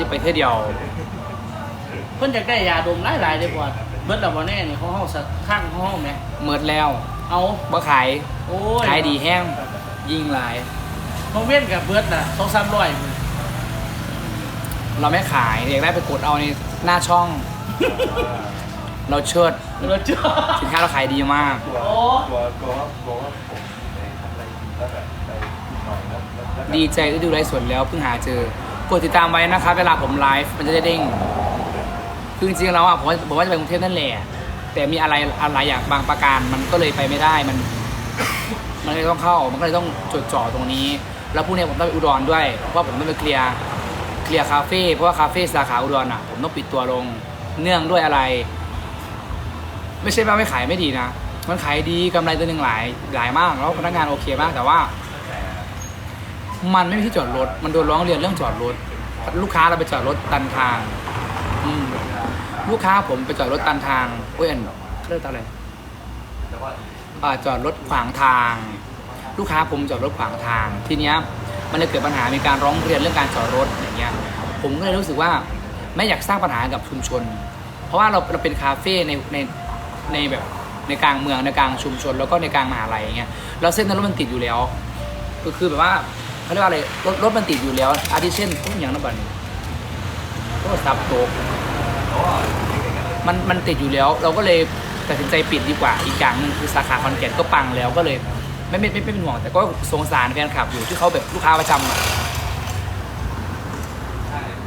จะไปเที่ยวเดียว เพิ่นอยากได้ยาดมหลายๆเลยบ่เบิดแล้วบ่แน่นี่ของเฮาสักข้างของเฮาแหมเมิดแล้วเอาบ่ขายโอ้ยขายดีแห้งยิ่งหลายบ่เว้นกับเบิดน่ะ2-300พุ่นเราไม่ขายอยากได้ไปกดเอาในหน้าช่อง เราเชิดเราเจอสินค้าเราขายดีมากกลัวโอ้กลัวกลัวว่ากลัวว่าผมในทำอะไรแล้วแบบไปหน่อยแล้วแล้วดีใจที่ดูไลฟ์สดแล้วเพิ่งหาเจอ กดติดตามไว้นะครับเวลาผมไลฟ์มันจะได้เด้งคือจริงๆแล้วอะผมว่าผมว่าจะไปกรุงเทพนั่นแหละแต่มีอะไรอะไรอย่างบางประการมันก็เลยไปไม่ได้มัน มันเลยต้องเข้ามันก็เลยต้องจดจ่อตรงนี้ แล้วพรุ่งนี้ผมต้องไปอุดรด้วยเพราะว่าผมต้องไปเคลียร์เคลียร์คาเฟ่เพราะว่าคาเฟ่สาขาอุดรอะ ผมต้องปิดตัวลงเนื่องด้วยอะไร ไม่ใช่ว่าไม่ขายไม่ดีนะมันขายดีกำไรตัวหนึ่งหลายหลายมากแล้วพนักงานโอเคมากแต่ว่า มันไม่มีที่จอดรถ มันโดนร้องเรียนเรื่องจอดรถ ลูกค้าเราไปจอดรถตันทางอืมลูกค้าผมไปจอดรถตันทางเว้ยอันเขาเรียกอะไรอ่าจอดรถขวางทาง ลูกค้าผมจอดรถขวางทาง ทีเนี้ยมันเลยเกิดปัญหามีการร้องเรียนเรื่องการจอดรถอย่างเงี้ย ผมก็เลยรู้สึกว่าไม่อยากสร้างปัญหากับชุมชน เพราะว่าเราเราเป็นคาเฟ่ในในในแบบในกลางเมืองในกลางชุมชน แล้วก็ในกลางมหาลัยอย่างเงี้ยแล้วเส้นนั้นรถมันติดอยู่แล้ว ก็คือแบบว่า เขาเรียกว่าอะไรรถรถมันติดอยู่แล้ว อาทิเช่นพวกอย่างนั้นบัดนก็ซับโตกมันมันติดอยู่แล้ว เราก็เลยตัดสินใจปิดดีกว่าอีกอย่างหนึ่งคือสาขาคอนแกนก็ปังแล้วก็เลยไม่ไม่ไม่ไม่เป็นห่วงแต่ก็สงสารแฟนคลับอยู่ที่เขาแบบลูกค้าประจำอะ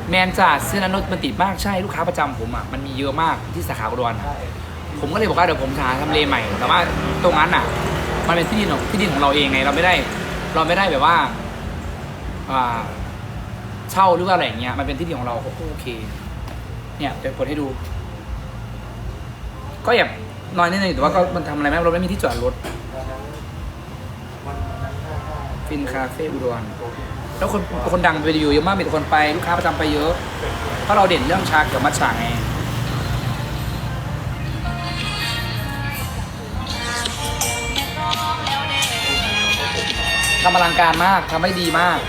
แมนจ่าเส้นนั้นรถมันติดมากใช่ลูกค้าประจำผมอะมันมีเยอะมากที่สาขาอุดรอะผมก็เลยบอกว่าเดี๋ยวผมหาทำเลใหม่ แต่ว่าตรงนั้นอะ มันเป็นที่ดินของที่ดินของเราเองไง เราไม่ได้ เราไม่ได้แบบว่า เช่าหรือว่าอะไรอย่างเงี้ยมันเป็นที่ดินของเราโอเค เนี่ยเดี๋ยวกดให้ดู ก็แบบน้อยนิดนึงแต่ว่าก็มันทำอะไรไม่ได้ราไม่มีที่จอดรถฟินคาเฟ่อุดรแล้วคนคนดังไปอยู่เยอะมากมีแต่คนไปลูกค้าประจำไปเยอะเพราะเราเด่นเรื่องชาเกี่ยวมัทฉะไงทำอลังการมากทำได้ดีมาก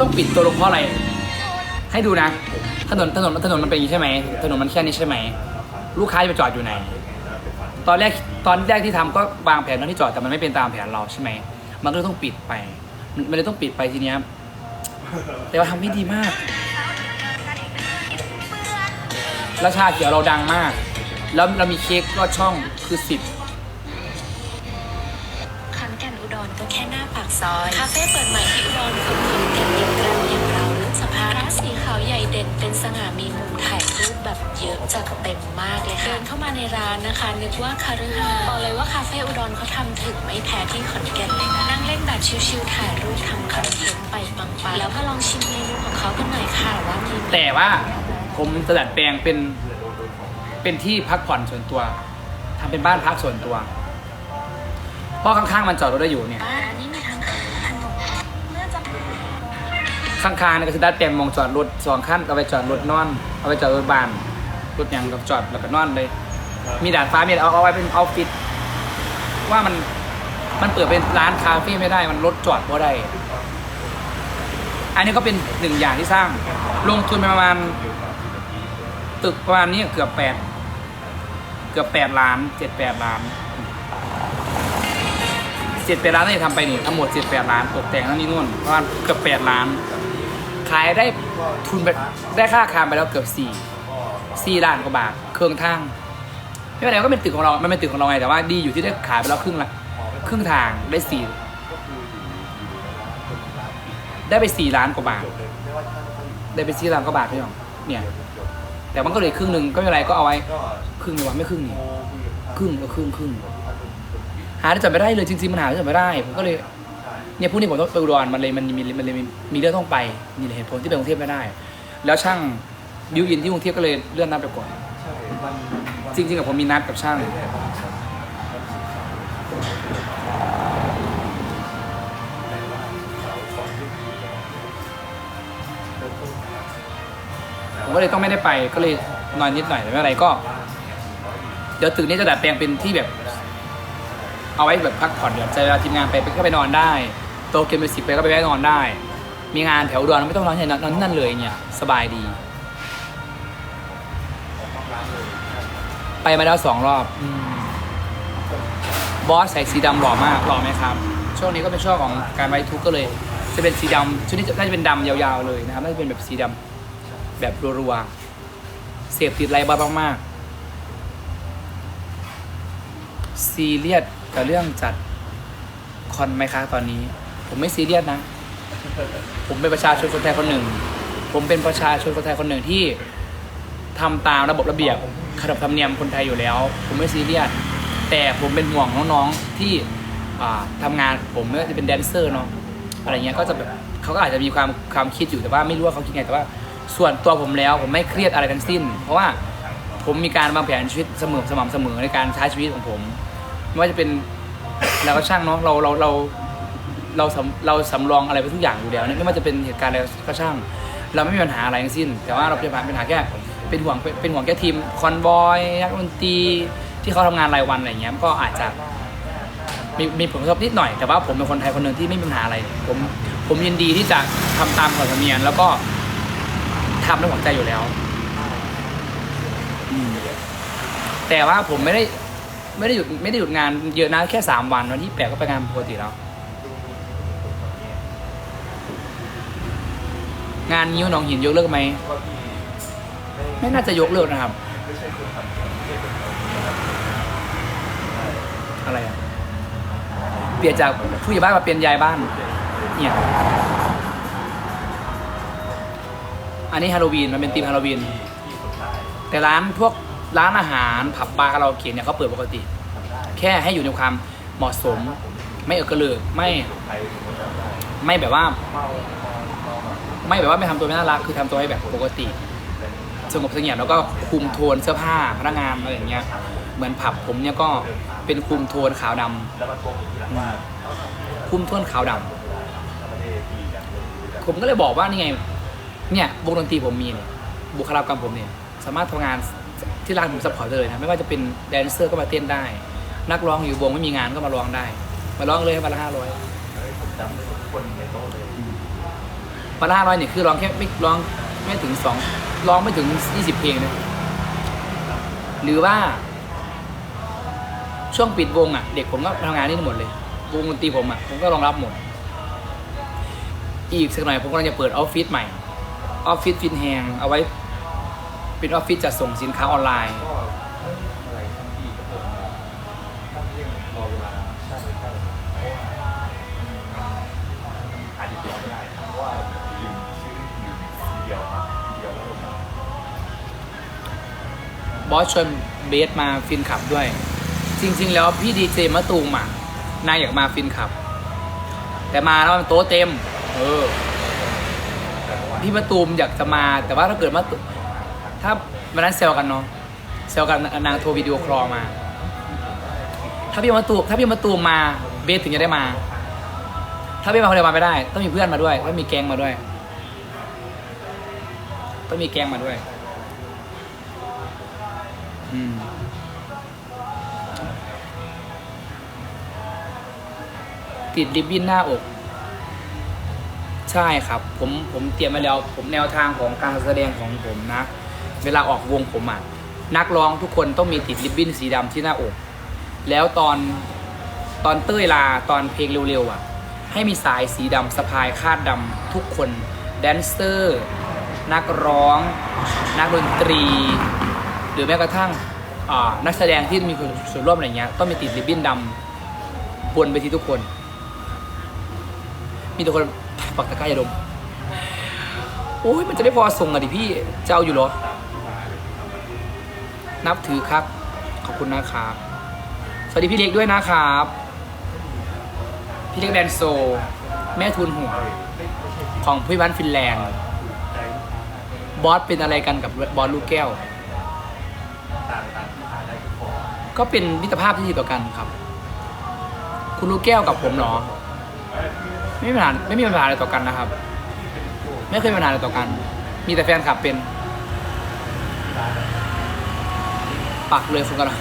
ต้องปิดตัวลงเพราะอะไร ให้ดูนะ ถนนถนนถนนมันเป็นอย่างนี้ใช่ไหมถนนมันแค่นี้ใช่ไหม ลูกค้าจะไปจอดอยู่ไหน ตอนแรกตอนแรกที่ทำก็วางแผนตอนที่จอดแต่มันไม่เป็นตามแผนเราใช่ไหม มันก็เลยต้องปิดไป มันเลยต้องปิดไปทีเนี้ยแต่ว่าทำไม่ดีมากแล้วชาเขียวเราดังมาก แล้วเรามีเค้กลอดช่องคือสิบขอนแก่นอุดรก็แค่หน้าปากซอย คาเฟ่เปิดใหม่ที่อุดรคน เด่นเป็นสง่ามีมุมถ่ายรูปแบบเยอะจัดเต็มมากเลยค่ะเดินเข้ามาในร้านนะคะ นึกว่าคาฤหาสน์บอกเลยว่าคาเฟ่อุดรเขาทำถึงไม่แพ้ที่ขอนแก่นเลยนะนั่งเล่นแบบชิลๆถ่ายรูปทำคอนเทนต์ไปปังๆแล้วมาลองชิมเมนูของเขากันหน่อยค่ะว่ามีแต่ว่าผมจะดัดแปลงเป็นเป็นที่พักผ่อนส่วนตัวทำเป็นบ้านพักส่วนตัว เพราะข้างๆมันจอดรถได้อยู่เนี่ยอ่าอัน ข้างๆเนี่ยก็คือดัดแปลงมองจอดรถสองขั้นเอาไปจอดรถนอน เอาไปจอดรถบ้านรถหยังกับจอดแล้วก็นอนเลย มีดาดฟ้ามีเอาเอาไว้เป็นออฟฟิศว่ามันมันเปิดเป็นร้านคาเฟ่ไม่ได้มันรถจอดบ่ได้ อันนี้ก็เป็นหนึ่งอย่างที่สร้าง ลงทุนไปประมาณ ตึกประมาณนี้เกือบแปดเกือบแปดล้านเจ็ดแปดล้านเจ็ดแปดล้านที่ทำไปนี่ทั้งหมดเจ็ดแปดล้านตกแต่งนั่นนี่นู่นประมาณเกือบแปดล้าน ขายได้ทุนไปได้ค่าอาคารไปแล้วเกือบสี่สี่ล้านกว่าบาทเครื่องทางไม่เป็นไรก็เป็นตึกของเรา มันเป็นตึกของเราไงแต่ว่าดีอยู่ที่ได้ขายไปแล้วครึ่งละครึ่งทางได้สี่ได้ไปสี่ล้านกว่าบาท ได้ไปสี่ล้านกว่าบาทพี่น้องเนี่ย แต่มันก็เหลยครึ่งหนึ่งก็ไม่เป็นไรก็เอาไว้ ครึ่งหรือวะไม่ครึ่งนี่โทรคุยกับครึ่งก็ครึ่งครึ่งหาได้จับไม่ได้เลยจริงๆมันหาได้จับไม่ได้ผมก็เลย เนี่ยพรุ่งนี้ผมต้องไปอุดรมันเลยมันมีมันเลยมีเรื่องต้องไปนี่เลยเหตุผลที่ไปกรุงเทพไม่ได้ แล้วช่างบิวอินที่กรุงเทพก็เลยเลื่อนนัดไปก่อนจริงๆกับผมมีนัดกับช่างผมก็เลยต้องไม่ได้ไปก็เลยนอนนิดหน่อยแต่ไม่อะไรก็ เดี๋ยวตึกนี้จะดัดแปลงเป็นที่แบบ เอาไว้แบบพักผ่อนหย่อนใจเวลาทีมงานไปก็ไปนอนได้ โตเกียวมิวสิกไปก็ไปแวะนอนได้ มีงานแถวอุดรไม่ต้องนอนที่ไหนนอนนั่นเลยเนี่ยสบายดี ไปมาแล้วสองรอบอบอสใส่สีดำหล่อมากหล่อไหมครับ ช่วงนี้ก็เป็นช่วงของการไว้ทุกก็เลย จะเป็นสีดำชุดนี้น่าจะเป็นดำยาวๆเลยนะครับน่าจะเป็นแบบสีดำแบบรัวๆเสพติดไรบ้างมากๆซีเรียสกับเรื่องจัดคอนไหมคะตอนนี้ ผมไม่ซีเรียสนะ ผมเป็นประชาชนคนไทยคนหนึ่ง ผมเป็นประชาชนคนไทยคนหนึ่งที่ทำตามระบบระเบียบขนบธรรมเนียมคนไทยอยู่แล้ว ผมไม่ซีเรียส แต่ผมเป็นห่วงน้องๆที่อ่าทำงานผมไม่ว่าจะเป็นแดนเซอร์เนาะอะไรเงี้ยก็จะแบบเขาก็อาจจะมีความความคิดอยู่แต่ว่าไม่รู้ว่าเขาคิดไงแต่ว่า ส่วนตัวผมแล้วผมไม่เครียดอะไรทั้งสิ้น เพราะว่าผมมีการวางแผนชีวิตเสมอสม่ำเสมอในการใช้ชีวิตของผม ไม่ว่าจะเป็นแล้วก็ช่างเนาะเราเราเรา เราสำเราสำรองอะไรไปทุกอย่างอยู่แล้วเนี่ยไม่ว่าจะเป็นเหตุการณ์อะไรก็ช่าง เราไม่มีปัญหาอะไรทั้งสิ้น แต่ว่าเราจะผ่านปัญหาแค่เป็นห่วงเป็นห่วงแค่ทีมคอนบอยนักดนตรีที่เขาทำงานรายวันอะไรอย่างเงี้ยก็อาจจะมีมีผลกระทบนิดหน่อย แต่ว่าผมเป็นคนไทยคนหนึ่งที่ไม่มีปัญหาอะไร ผมผมยินดีที่จะทำตามกฎธรรมเนียมแล้วก็ทำด้วยหัวใจอยู่แล้วอืมแต่ว่าผมไม่ได้ ไม่ได้หยุดไม่ได้หยุดงานเยอะนะแค่สามวันวันที่แปดก็ไปงานปกติแล้ว งานนิ้วหนองหินยกเลิกไหมไม่น่าจะยกเลิกนะครับ อะไรอะเปลี่ยนจากผู้ใหญ่บ้านมาเป็นยายบ้าน เนี่ย อันนี้ฮาโลวีนมันเป็นธีมฮาโลวีน แต่ร้านพวกร้านอาหารผับบาร์คาราโอเกะเนี่ยเขาเปิดปกติ แค่ให้อยู่ในความเหมาะสม ไม่เออกระเลิกไม่ ไม่แบบว่า ไม่แบบว่าไม่ทำตัวไม่น่ารักคือทำตัวให้แบบปกติสงบเสงี่ยมแล้วก็คุมโทนเสื้อผ้าพนักงานอะไรอย่างเงี้ยเหมือนผับผมเนี่ยก็เป็นคุมโทนขาวดำแล้วมาคุมโทนขาวดำเราผมก็เลยบอกว่านี่ไง เนี่ยวงดนตรีผมมีเนี่ยบุคลากรผมเนี่ยสามารถทำงานที่ร้านผมสปอร์ตเลยนะไม่ว่าจะเป็นแดนเซอร์ก็มาเต้นได้ นักร้องอยู่วงไม่มีงานก็มาร้องได้ มาร้องเลยวันละห้าร้อย เฮ้ยผมจำได้ทุกคนในโต๊ะเลยวันละห้าร้อยเนี่ยคือร้องแค่ไม่ร้องไม่ถึงสองร้องไม่ถึงยี่สิบเพลงนะหรือว่า ช่วงปิดวงอะ เด็กผมก็ทำงานนี่หมดเลยวงดนตรีผมอะผมก็รองรับหมด อีกสักหน่อยผมกำลังจะเปิดออฟฟิศใหม่ออฟฟิศฟินแฮงเอาไว้เป็นออฟฟิศจัดส่งสินค้าออนไลน์ บอสชวนเบสมาฟินขับด้วย จริง ๆ แล้วพี่ดีเจมะตูมอะนายอยากมาฟินขับ แต่มาแล้วมันโต๊ะเต็ม เออ พี่มะตูมอยากจะมา แต่ว่าถ้าเกิดมะตูถ้าวันนั้นเซลกันเนาะเซลกันนางโทรวิดีโอคลอมา ถ้าพี่มะตูมถ้าพี่มะตูมมาเบสถึงจะได้มา ถ้าพี่มาคนเดียวมาไม่ได้ ต้องมีเพื่อนมาด้วยต้องมีแกงมาด้วย ต้องมีแกงมาด้วย อืมติดริบบิ้นหน้าอก ใช่ครับ ผมผมเตรียมมาแล้ว ผมแนวทางของการแสดงของผมนะ เวลาออกวงผมอะนักร้องทุกคนต้องมีติดริบบิ้นสีดำที่หน้าอก แล้วตอนตอนเต้ยลาตอนเพลงเร็วๆอะ ให้มีสายสีดำสะพายคาดดำทุกคน แดนเซอร์ นักร้อง นักดนตรี หรือแม้กระทั่งนักแสดงที่มีส่วนร่วมอะไรเงี้ยต้องมีติดริบบิ้นดำบนไปที่ทุกคน มีแต่คนปักตะกร้ายาดมโอ้ยมันจะไม่พอส่งอะดิพี่จะเอาอยู่หรอ นับถือครับ ขอบคุณนะครับ สวัสดีพี่เล็กด้วยนะครับ พี่เล็กแดนโซ แม่ทุนหัว ของพี่บ้านฟินแลนด์ บอสเป็นอะไรกันกับบอสลูกแก้ว ก็เป็นมิตรภาพที่ดีต่อกันครับ คุณลูกแก้วกับผมเหรอ ไม่มีปัญหาไม่มีปัญหาอะไรต่อกันนะครับ ไม่เคยมีปัญหาอะไรต่อกัน มีแต่แฟนคลับเป็น ปักเลยคนกัน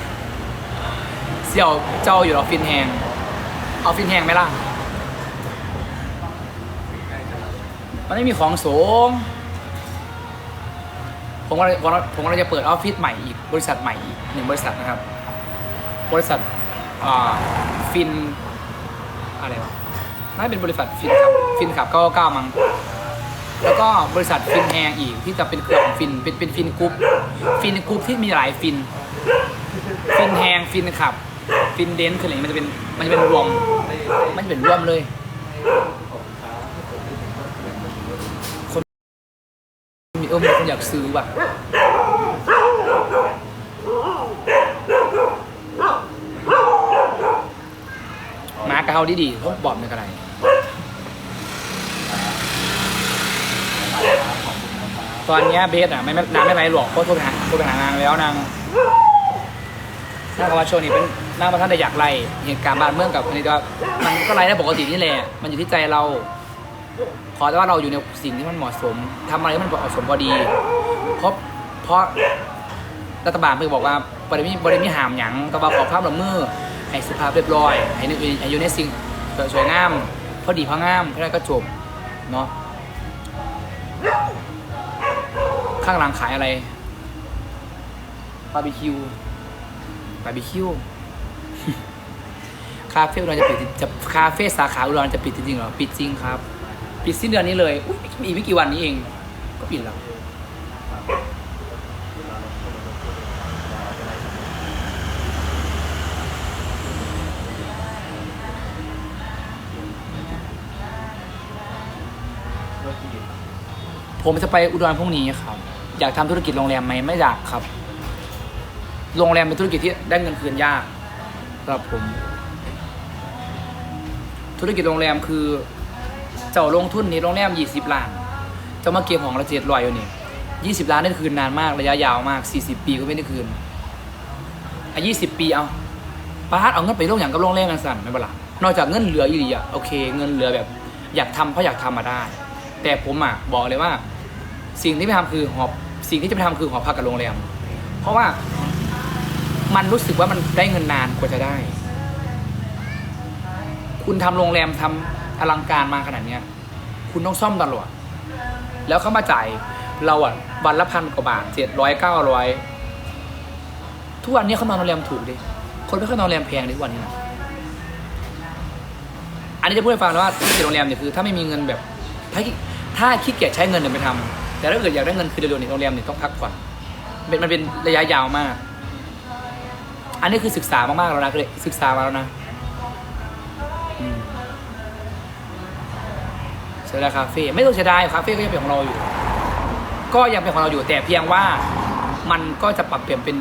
เสี่ยวเจ้าอยู่ออฟฟินแฮงออฟฟินแฮงไหมล่ะมันไม่มีของสูงผมก็เลยผมก็ผมก็เลยจะเปิดออฟฟิศใหม่อีกบริษัทใหม่อีกหนึ่งบริษัทนะครับ บริษัทฟินอะไรวะน่าเป็นบริษัทฟินขับฟินขับ999มั้งแล้วก็บริษัทฟินแฮงอีกที่จะเป็นเครือของฟินเป็นเป็นฟินกรุ๊ปฟินกรุ๊ปที่มีหลายฟิน ฟินแฮงฟินขับ ฟินเดนคืออะไรมันจะเป็นมันจะเป็นรวมมันจะเป็นรวมเลยคนมีเออมีคนอยากซื้อว่ะ มากระเฮาดีๆเขาบอกในกระไรตอนนี้เบสอะไม่ไม่นางไม่ไรหรอกเพราะโทรไปหาโทรไปหานางแล้วนางนางก็ว่าโชว์นี่เป็นนางประท่านได้อยากไล่เหตุการณ์บ้านเมืองกับคนนี้แต่ว่ามันก็ไล่ได้ปกตินี่แหละ มันอยู่ที่ใจเรา ขอแต่ว่าเราอยู่ในสิ่งที่มันเหมาะสมทำอะไรที่มันเหมาะสมพอดี เพราะเพราะรัฐบาลเพิ่งบอกว่าบริมีบริมีหามหยังแต่ว่าขอภาพละมือ ให้สุภาพเรียบร้อยให้นึกให้อยู่ในสิ่งสวยงามพอดีพองามแค่นั้นก็จบเนาะข้างหลังขายอะไรบาร์บีคิวบาร์บีคิวคาเฟ่อุดรจะปิดจะคาเฟ่สาขาอุดรจะปิดจริงๆหรอปิดจริงครับ ปิดสิ้นเดือนนี้เลยอุ๊ยอีกไม่กี่วันนี้เอง ก็ปิดแล้ว ผมจะไปอุดรพรุ่งนี้ครับ อยากทำธุรกิจโรงแรมไหมไม่อยากครับ โรงแรมเป็นธุรกิจที่ได้เงินคืนยากสำหรับผม ธุรกิจโรงแรมคือเจ้าลงทุนนี่โรงแรมยี่สิบล้านเจ้ามาเก็บของละเจ็ดร้อยอยู่นี่ยี่สิบล้านได้คืนนานมากระยะยาวมากสี่สิบปีก็ไม่ได้คืนอะยี่สิบปีเอาปาร์ตเอาเงินไปลงอย่างกับโรงแรมกันสั่นไม่เป็นไรนอกจากเงินเหลืออยู่ดีอะโอเค เงินเหลือแบบ อยากทำเพราะอยากทำมาได้ แต่ผมอะบอกเลยว่า สิ่งที่ไปทำคือหอบสิ่งที่จะไปทำคือหอพักกับโรงแรม เพราะว่ามันรู้สึกว่ามันได้เงินนานกว่าจะได้ คุณทำโรงแรมทำอลังการมาขนาดเนี้ย คุณต้องซ่อมตลอด แล้วเขามาจ่ายเราอะวันละพันกว่าบาทเจ็ดร้อยเก้าร้อยทุกวันนี้เขานอนโรงแรมถูกดิคนไม่ค่อยนอนโรงแรมแพงดิทุกวันนี้นะอันนี้จะพูดให้ฟังนะว่าธุรกิจโรงแรมเนี่ยคือ ถ้าไม่มีเงินแบบถ้า ถ้าขี้เกียจใช้เงินเนี่ยไปทำแต่ถ้าเกิดอยากได้เงินคือเร็วๆเนี่ยโรงแรมเนี่ยต้องพักผ่อนเป็นมันเป็นระยะยาวมาก อันนี้คือศึกษามากๆแล้วนะเลยศึกษามาแล้วนะอืมเสียดายคาเฟ่ไม่ต้องเสียดายคาเฟ่ก็ยังเป็นของเราอยู่ ก็ยังเป็นของเราอยู่แต่เพียงว่ามันก็จะปรับเปลี่ยนเป็น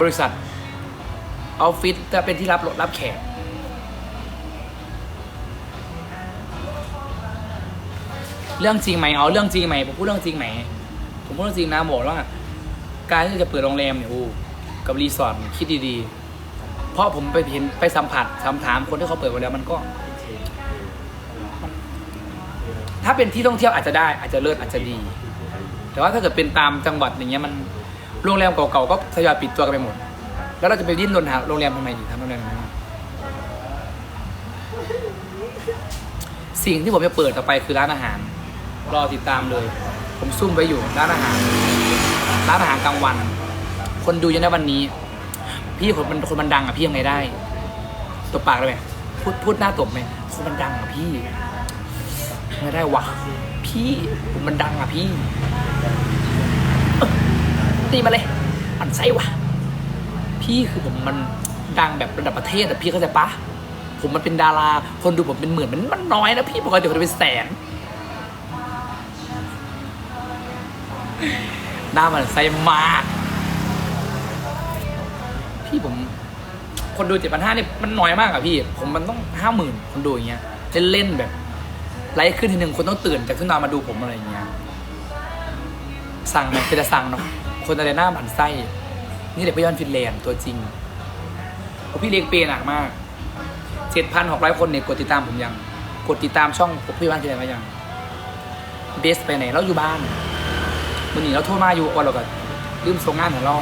บริษัทออฟฟิศจะเป็นที่รับรถรับแขก เรื่องจริงไหมเอาเรื่องจริงไหมผมพูดเรื่องจริงไหมผมพูดเรื่องจริงนะบอกว่า การที่จะเปิดโรงแรมเนี่ยโอ้กับรีสอร์ทคิดดีๆ เพราะผมไปเห็นไปสัมผัสถามถามคนที่เขาเปิดโรงแรมมันก็ ถ้าเป็นที่ท่องเที่ยวอาจจะได้ อาจจะเลิศอาจจะดี แต่ว่าถ้าเกิดเป็นตามจังหวัดอย่างเงี้ยมันโรงแรมเก่าๆก็ทยอยปิดตัวกันไปหมด แล้วเราจะไปดิ้นรนหาโรงแรมทำไมอีกทำโรงแรมทำไมสิ่งที่ผมจะเปิดต่อไปคือร้านอาหาร รอติดตามเลย ผมซุ่มไว้อยู่ร้านอาหารร้านอาหารกลางวัน คนดูเยังได้วันนี้ พี่คนมันคนมันดังอะพี่ยังไงได้ตบปากได้ไหมพูดพูดหน้าตบไหมคนมันดังอะพี่ไม่ได้วะพี่ผมมันดังอะพี่ตีมาเลยอันไส้วะพี่คือผมมันดังแบบระดับประเทศแต่พี่เข้าใจปะผมมันเป็นดารา คนดูผมเป็นหมื่นมันมันน้อยนะพี่ปกติคนดูเป็นแสน หน้ามันไส้มากพี่ผม คนดูเจ็ดพันห้าเนี่ยมันน้อยมากอะพี่ ผมมันต้องห้าหมื่นคนดูอย่างเงี้ยเล่นๆแบบไลฟ์ขึ้นทีหนึ่งคนต้องตื่นจากขึ้นนอนมาดูผมอะไรอย่างเงี้ย สั่งไหมคือจะสั่งเนาะคนอะไรหน้าหมันไส้ นี่เด็กพยอนฟินแลนด์ตัวจริงโอ้พี่เลี้ยงเปย์หนักมากเจ็ดพันหกร้อยคนเนี่ยกดติดตามผมยัง กดติดตามช่องพี่บ้านฟินแลนด์มายังเบสไปไหนเราอยู่บ้าน วันนี้เราโทรมาอยู่วันเราก็ลืมส่งงานของเรา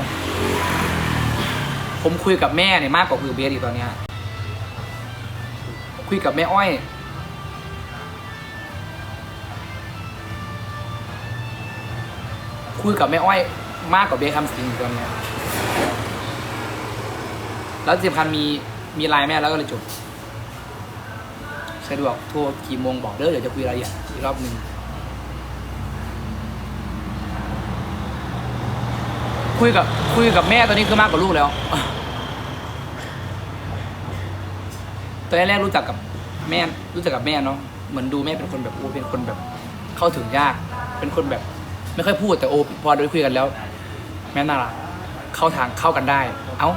ผมคุยกับแม่เนี่ยมากกว่าคุยกับเบสอีกตอนเนี้ยคุยกับแม่อ้อย คุยกับแม่อ้อย มากกว่าเบสคำสิงตอนเนี้ยแล้วที่สำคัญมีมีไลน์แม่แล้วก็เลยจบสะดวกโทรกี่โมงบอกเด้อเดี๋ยวจะคุยรายละเอียดอีกรอบหนึ่ง คุยกับคุยกับแม่ตอนนี้คือมากกว่าลูกแล้ว ตอนแรกๆรู้จักกับแม่รู้จักกับแม่เนาะเหมือนดูแม่เป็นคนแบบโอ้เป็นคนแบบเข้าถึงยาก เป็นคนแบบ ไม่ค่อยพูดแต่โอ้พอได้คุยกันแล้ว แม่น่ารักเข้าทางเข้ากันได้ เอ้า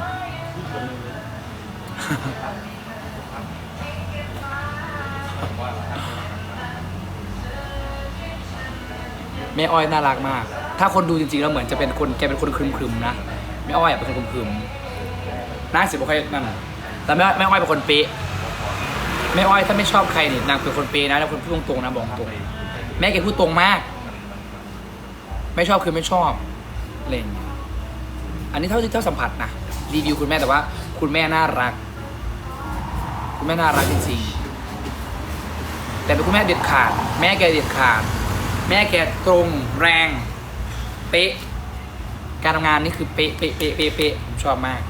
แม่อ้อยน่ารักมาก ถ้าคนดูจริงๆแล้วเหมือนจะเป็นคนแกเป็นคนครึมๆนะแม่อ้อยอะเป็นคนครึมๆน่าสิบกว่ใครนั่นแต่แม่แม่อ้อยเป็นคนเป๊ะแม่อ้อยถ้าไม่ชอบใครนี่นางเป็นคนเป๊ะนะแล้วคนพูดตรงๆนะบอกตรงแม่แกพูดตรงมาก ไม่ชอบคือไม่ชอบอะไรอย่างเลยอันนี้เท่าที่เท่าสัมผัสนะรีวิวคุณแม่แต่ว่า คุณแม่น่ารัก คุณแม่น่ารักจริงๆแต่เป็นคุณแม่เด็ดขาด แม่แกเด็ดขาด แม่แกตรงแรง เป๊ะ การทำงานนี่คือเป๊ะเป๊ะเป๊ะเป๊ะเป๊ะผมชอบมาก